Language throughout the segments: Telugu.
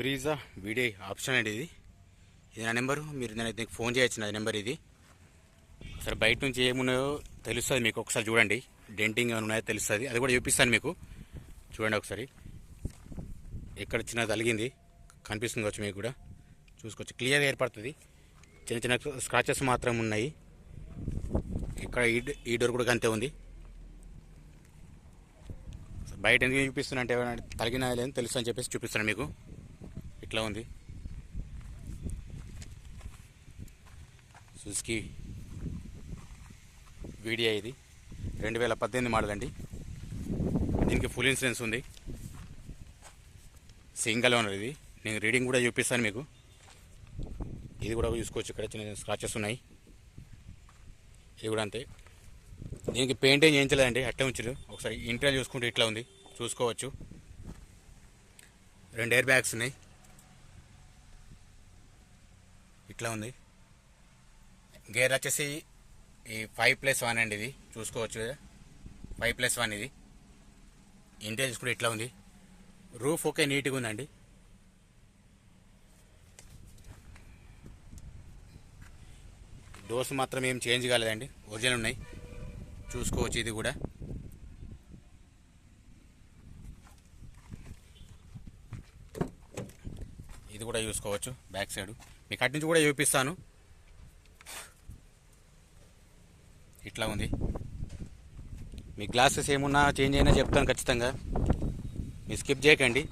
బ్రీజా వీడే ఆప్షన్ అండి ఇది. ఇది నా నెంబరు. మీరు నేను ఫోన్ చేయొచ్చు నా నెంబర్ ఇది. అసలు బయట నుంచి ఏమున్నాయో తెలుస్తుంది మీకు. ఒకసారి చూడండి. డెంటింగ్ ఏమైనా ఉన్నాయో తెలుస్తుంది. అది కూడా చూపిస్తాను మీకు. చూడండి ఒకసారి. ఎక్కడ చిన్న తలిగింది కనిపిస్తుంది వచ్చి మీకు కూడా. చూసుకోవచ్చు. క్లియర్గా ఏర్పడుతుంది. చిన్న చిన్న స్క్రాచెస్ మాత్రం ఉన్నాయి. ఇక్కడ ఈ ఈ డోర్ కూడా అంతే ఉంది. బయట ఎందుకు చూపిస్తున్నా అంటే తలిగినా లేదని తెలుసు అని చెప్పేసి చూపిస్తున్నాను మీకు. ఇట్లా ఉంది? సుజుకి వీడియా ఇది. రెండు వేల పద్దెనిమిది మోడల్ అండి. దీనికి ఫుల్ ఇన్సూరెన్స్ ఉంది. సింగల్ ఓనర్ ఇది. నేను రీడింగ్ కూడా చూపిస్తాను మీకు. ఇది కూడా చూసుకోవచ్చు. ఇక్కడ చిన్న చిన్న స్క్రాచెస్ ఉన్నాయి. ఇది కూడా అంతే. దీనికి పెయింట్ ఏం చేయించలేదండి. అట్టే ఉంచారు ఒకసారి ఇంటర్ చూసుకుంటే ఇట్లా ఉంది. చూసుకోవచ్చు. రెండు ఎయిర్ బ్యాగ్స్ ఉన్నాయి. ఇట్లా ఉంది. గేర్ వచ్చేసి ఈ ఫైవ్ ప్లస్ వన్ అండి ఇది. చూసుకోవచ్చు కదా. ఫైవ్ ప్లస్ వన్ ఇది. ఇంటెలిజెన్స్ కూడా ఇట్లా ఉంది. రూఫ్ ఓకే నీట్గా ఉందండి. డోర్స్ మాత్రం ఏం చేంజ్ కాలేదండి. ఒరిజినల్ ఉన్నాయి. చూసుకోవచ్చు ఇది కూడా. ఇది కూడా చూసుకోవచ్చు బ్యాక్ సైడ్ మీకు అటు నుంచి కూడా చూపిస్తాను. ఇట్లా ఉంది. మీ గ్లాసెస్ ఏమున్నా చేంజ్ అయినా చెప్తాను ఖచ్చితంగా. మీరు స్కిప్ చేయకండి.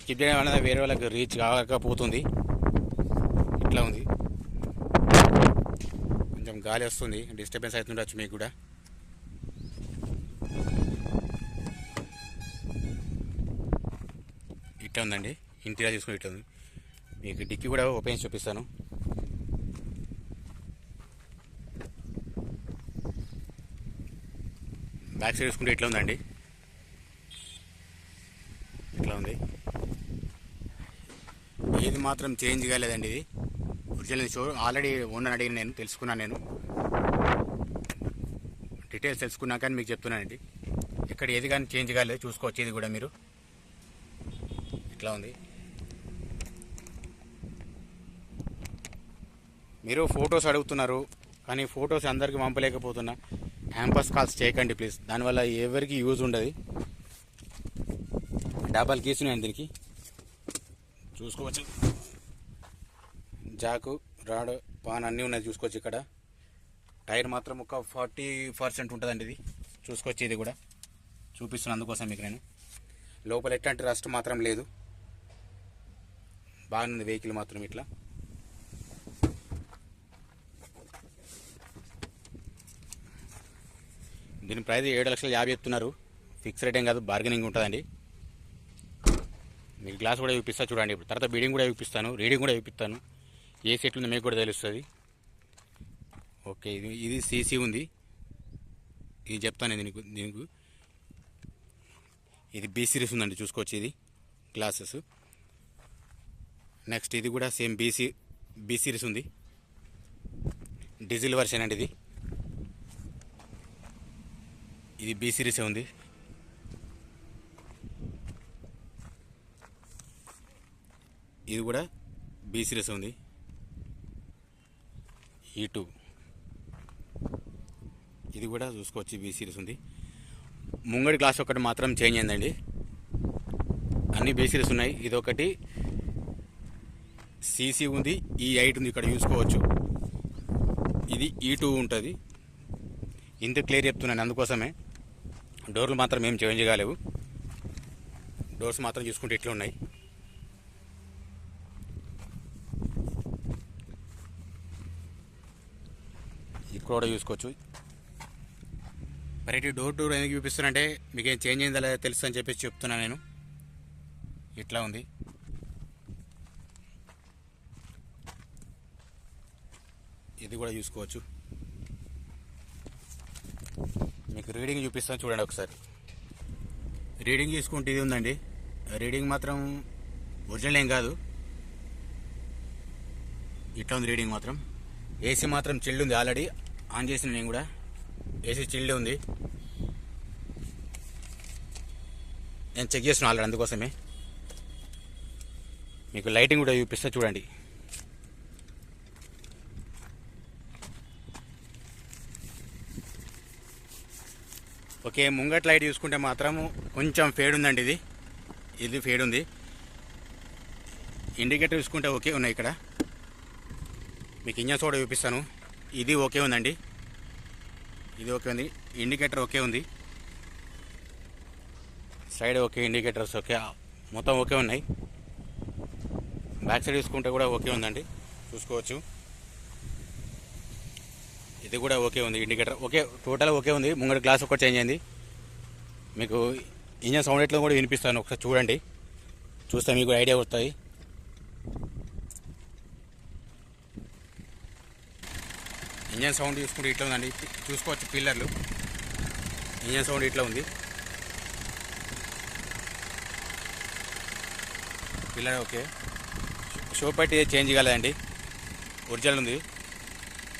స్కిప్ చేయడం వల్ల వేరే వాళ్ళకి రీచ్ కాకపోతుంది. ఇట్లా ఉంది. కొంచెం గాలి వస్తుంది. డిస్టర్బెన్స్ అవుతుండొచ్చు మీకు కూడా. ఇట్లా ఉందండి. ఇంటీరియర్ చూసుకుని ఇట్లా ఉంది. మీకు డిక్కీ కూడా ఓపెన్ చూపిస్తాను. బ్యాక్ సైడ్ చూసుకుంటే ఇట్లా ఉందండి. ఇట్లా ఉంది. ఏది మాత్రం చేంజ్ కాలేదండి ఇది. ఒరిజినల్ షో ఆల్రెడీ ఓనర్ అడిగిన నేను తెలుసుకున్నాను నేను. డీటెయిల్స్ తెలుసుకున్నాక మీకు చెప్తున్నానండి. ఇక్కడ ఏది కానీ చేంజ్ కాలేదు చూసుకోవచ్చు ఇది కూడా మీరు. ఇట్లా ఉంది. మీరు ఫొటోస్ అడుగుతున్నారు కానీ ఫొటోస్ అందరికీ పంపలేకపోతున్నా. క్యాంపస్ కాల్స్ చేయకండి ప్లీజ్. దానివల్ల ఎవరికి యూజ్ ఉండదు. డబల్ కీస్ ఉన్నాయండి దీనికి. చూసుకోవచ్చు. జాకు రాడ్ పాన్ అన్నీ ఉన్నాయి చూసుకోవచ్చు ఇక్కడ. టైర్ మాత్రం ఒక ఫార్టీ పర్సెంట్ ఉంటుందండి ఇది. చూసుకోవచ్చు ఇది కూడా. చూపిస్తున్నాను అందుకోసం మీకు నేను. లోపల ఎట్లాంటి రస్ట్ మాత్రం లేదు. బాగుంది వెహికల్ మాత్రం ఇట్లా. దీని ప్రైస్ ఏడు లక్షల యాభై చెప్తున్నారు ఫిక్స్ రేట్ ఏం కాదు బార్గెనింగ్ ఉంటుందండి. మీకు గ్లాస్ కూడా చూపిస్తా చూడండి ఇప్పుడు. తర్వాత బీడింగ్ కూడా చూపిస్తాను రీడింగ్ కూడా చూపిస్తాను. ఏ సెట్ ఉందో మీకు కూడా తెలుస్తుంది. ఓకే ఇది ఇది సీసీ ఉంది. ఇది చెప్తాను దీనికి దీనికి. ఇది బీ సిరీస్ ఉందండి చూసుకోవచ్చు ఇది గ్లాసెస్. నెక్స్ట్ ఇది కూడా సేమ్ బీసీ బీ సిరీస్ ఉంది. డీజిల్ వర్షన్ అండి ఇది. ఇది బీ సిరీసే ఉంది. ఇది కూడా బీ సిరీస్ ఉంది. E ఈ టూ ఇది కూడా చూసుకోవచ్చు బీ సిరీస్ ఉంది. ముంగడి గ్లాస్ ఒకటి మాత్రం చేంజ్ అయిందండి. అన్ని బీ సిరీస్ ఉన్నాయి. ఇది ఒకటి సీసీ ఉంది. E ఈ ఎయిట్ ఉంది. ఇక్కడ చూసుకోవచ్చు ఇది e ఈ టూ ఉంటుంది. ఇంత క్లియర్ చెప్తున్నాను అందుకోసమే. డోర్లు మాత్రం ఏం చేంజ్ కాలేవు. డోర్స్ మాత్రం చూసుకుంటే ఇట్లా ఉన్నాయి. ఇక్కడ కూడా చూసుకోవచ్చు. వెరైటీ డోర్ డోర్ ఎందుకు చూపిస్తున్నానంటే మీకు ఏం చేంజ్ అయిందా లేదా తెలుసు అని చెప్పేసి చెప్తున్నాను నేను. ఇట్లా ఉంది. ఇది కూడా చూసుకోవచ్చు మీకు రీడింగ్ చూపిస్తాను చూడండి ఒకసారి. రీడింగ్ చూసుకుంటే ఇది ఉందండి. రీడింగ్ మాత్రం ఒరిజినల్ ఏం కాదు. ఇట్లా ఉంది రీడింగ్ మాత్రం. ఏసీ మాత్రం చిల్డ్ ఉంది ఆల్రెడీ. ఆన్ చేసిన నేను కూడా. ఏసీ చిల్డ్ ఉంది. నేను చెక్ చేసిన ఆల్రెడీ అందుకోసమే. మీకు లైటింగ్ కూడా చూపిస్తా చూడండి. ఓకే ముంగట్ లైట్ చూసుకుంటే మాత్రం కొంచెం ఫేడ్ ఉందండి ఇది. ఇది ఫేడ్ ఉంది. ఇండికేటర్ చూసుకుంటే ఓకే ఉన్నాయి ఇక్కడ. మీకు ఇంజన్ సోడా చూపిస్తాను. ఇది ఓకే ఉందండి. ఇది ఓకే ఉంది. ఇండికేటర్ ఓకే ఉంది. Side okay indicators okay. మొత్తం ఓకే ఉన్నాయి. బ్యాక్ సైడ్ చూసుకుంటే కూడా ఓకే ఉందండి. చూసుకోవచ్చు. ఇది కూడా ఓకే ఉంది ఇండికేటర్ ఓకే టోటల్ ఓకే ఉంది. ముంగడు గ్లాస్ ఒకటి చేంజ్ అయింది. మీకు ఇంజన్ సౌండ్ ఎట్లా కూడా వినిపిస్తాను. ఒకసారి చూడండి. చూస్తే మీకు ఐడియా వస్తుంది ఇంజన్ సౌండ్ చూసుకుంటే ఇట్లా ఉందండి. చూసుకోవచ్చు పిల్లర్లు. ఇంజన్ సౌండ్ ఇట్లా ఉంది. Pillar okay. షో పట్టి చేంజ్ కాలేదండి. ఒరిజినల్ ఉంది.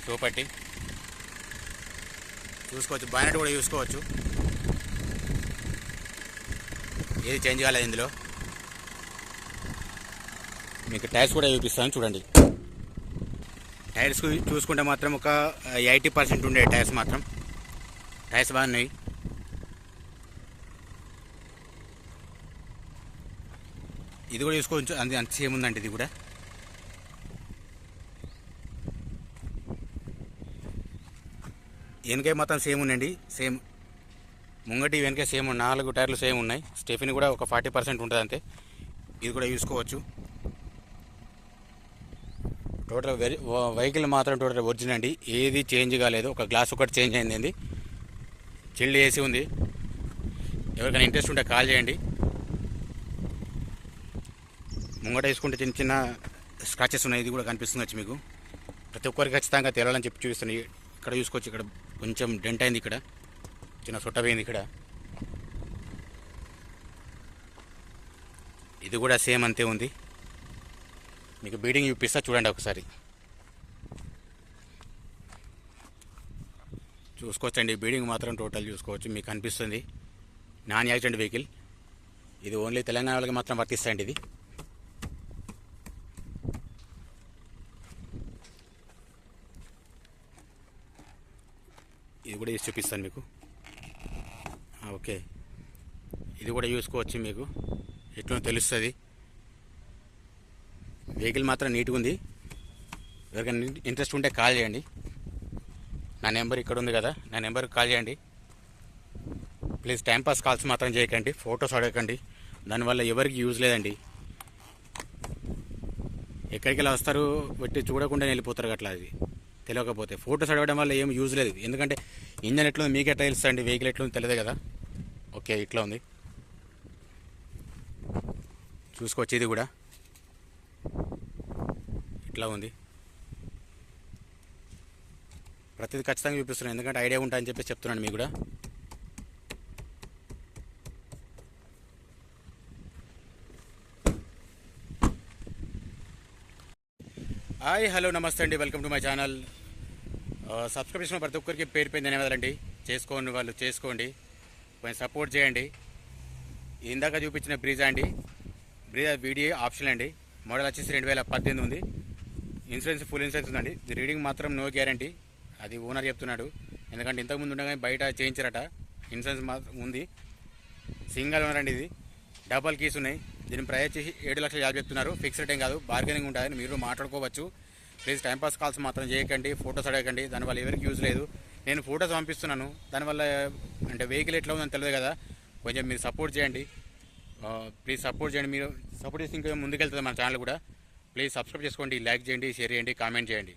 షో పట్టి. చూసుకోవచ్చు. బానెట్ కూడా చూసుకోవచ్చు. ఏది చేంజ్ కాలేదు ఇందులో. మీకు టైర్స్ కూడా చూపిస్తాను చూడండి. టైర్స్ చూసుకుంటే మాత్రం ఒక ఎయిటీ పర్సెంట్ ఉండే టైర్స్ మాత్రం. టైర్స్ బాగున్నాయి ఇది కూడా చూసుకోవచ్చు. అంత అంత సేమ్ ఉందండి ఇది కూడా. వెనకే మొత్తం సేమ్ ఉందండి. సేమ్ ముంగటి వెనక సేమ్ నాలుగు టైర్లు సేమ్ ఉన్నాయి. స్టెఫిన్ కూడా ఒక ఫార్టీ పర్సెంట్ ఉంటుంది అంతే. ఇది కూడా చూసుకోవచ్చు టోటల్ వెహికల్ మాత్రం టోటల్ ఒరిజినల్ అండి. ఏది చేంజ్ కాలేదు. ఒక గ్లాస్ ఒకటి చేంజ్ అయింది చిల్డ్ ఏసీ ఉంది. ఎవరికైనా ఇంట్రెస్ట్ ఉంటే కాల్ చేయండి. ముంగట వేసుకుంటే చిన్న చిన్న స్క్రాచెస్ ఉన్నాయి. ఇది కూడా కనిపిస్తుంది వచ్చి మీకు. ప్రతి ఒక్కరికి ఖచ్చితంగా తెలాలని చెప్పి చూపిస్తున్నాయి ఇక్కడ చూసుకోవచ్చు ఇక్కడ కొంచెం డెంట్ అయింది ఇక్కడ. చిన్న సొట్ట పోయింది ఇక్కడ. ఇది కూడా సేమ్ అంతే ఉంది. మీకు బీడింగ్ చూపిస్తా చూడండి ఒకసారి. చూసుకోవచ్చండి బీడింగ్ మాత్రం టోటల్ చూసుకోవచ్చు మీకు అనిపిస్తుంది. Non accident vehicle. ఇది ఓన్లీ తెలంగాణ వాళ్ళకి మాత్రం వర్తిస్తాయండి ఇది. ఇది కూడా వేసి చూపిస్తాను మీకు. ఓకే. ఇది కూడా చూసుకోవచ్చు మీకు. ఎట్లా తెలుస్తుంది. వెహికల్ మాత్రం నీట్గా ఉంది. ఎవరికైనా ఇంట్రెస్ట్ ఉంటే కాల్ చేయండి. నా నెంబర్ ఇక్కడ ఉంది కదా. నా నెంబర్కి కాల్ చేయండి. ప్లీజ్ టైంపాస్ కాల్స్ మాత్రం చేయకండి. ఫొటోస్ అడగకండి. దానివల్ల ఎవరికి యూజ్ లేదండి. ఎక్కడికి వెళ్ళి వస్తారు? పెట్టి చూడకుండా వెళ్ళిపోతారు అట్లా అది. తెలియకపోతే ఫొటోస్ అడగడం వల్ల ఏం యూజ్ లేదు ఎందుకంటే ఇంజన్ ఎట్లుంది ఉంది మీకు ఎట్లా తెలుస్తుంది వెహికల్ ఎట్లుంది తెలియదు కదా. ఓకే ఇట్లా ఉంది. చూసుకోవచ్చు ఇది కూడా. ఇట్లా ఉంది. ప్రతిదీ ఖచ్చితంగా చూపిస్తున్నాను ఎందుకంటే ఐడియా ఉంటా అని చెప్పి చెప్తున్నాను మీకు కూడా. హాయ్ హలో నమస్తే అండి. Welcome to my channel. Subscription ప్రతి ఒక్కరికి పేరు పేరు ధన్యవాదాలండి చేసుకోండి వాళ్ళు చేసుకోండి. కొంచెం సపోర్ట్ చేయండి. ఇందాక చూపించిన బ్రీజా అండి. బ్రీజా వీడియో ఆప్షన్ అండి. మోడల్ వచ్చేసి రెండు వేల పద్దెనిమిది ఉంది. ఇన్సూరెన్స్ ఫుల్ ఇన్సూరెన్స్ ఉందండి. ఇది రీడింగ్ మాత్రం నో గ్యారంటీ అది ఓనర్ చెప్తున్నాడు. ఎందుకంటే ఇంతకుముందు ఉండగానే బయట చేయించారట. ఇన్సూరెన్స్ మాత్రం ఉంది. సింగల్ ఓనర్ అండి ఇది. డబల్ కీస్ ఉన్నాయి. దీని ప్రైస్ వచ్చేసి ఏడు లక్షల యాభై చెప్తున్నారు. ఫిక్స్డ్ ఏం కాదు. బార్గెనింగ్ ఉంటుంది మీరు మాట్లాడుకోవచ్చు. ప్లీజ్ టైంపాస్ కాల్స్ మాత్రం చేయకండి ఫొటోస్ అడగకండి దానివల్ల ఎవరికి యూజ్ లేదు. నేను ఫొటోస్ పంపిస్తున్నాను దానివల్ల అంటే వెహికల్ ఎట్లా ఉందని తెలియదు కదా. కొంచెం మీరు సపోర్ట్ చేయండి. ప్లీజ్ సపోర్ట్ చేయండి మీరు. సపోర్ట్ చేసి ఇంకా ముందుకెళ్తుంది మన ఛానల్ కూడా. ప్లీజ్ సబ్స్క్రైబ్ చేసుకోండి లైక్ చేయండి షేర్ చేయండి కామెంట్ చేయండి.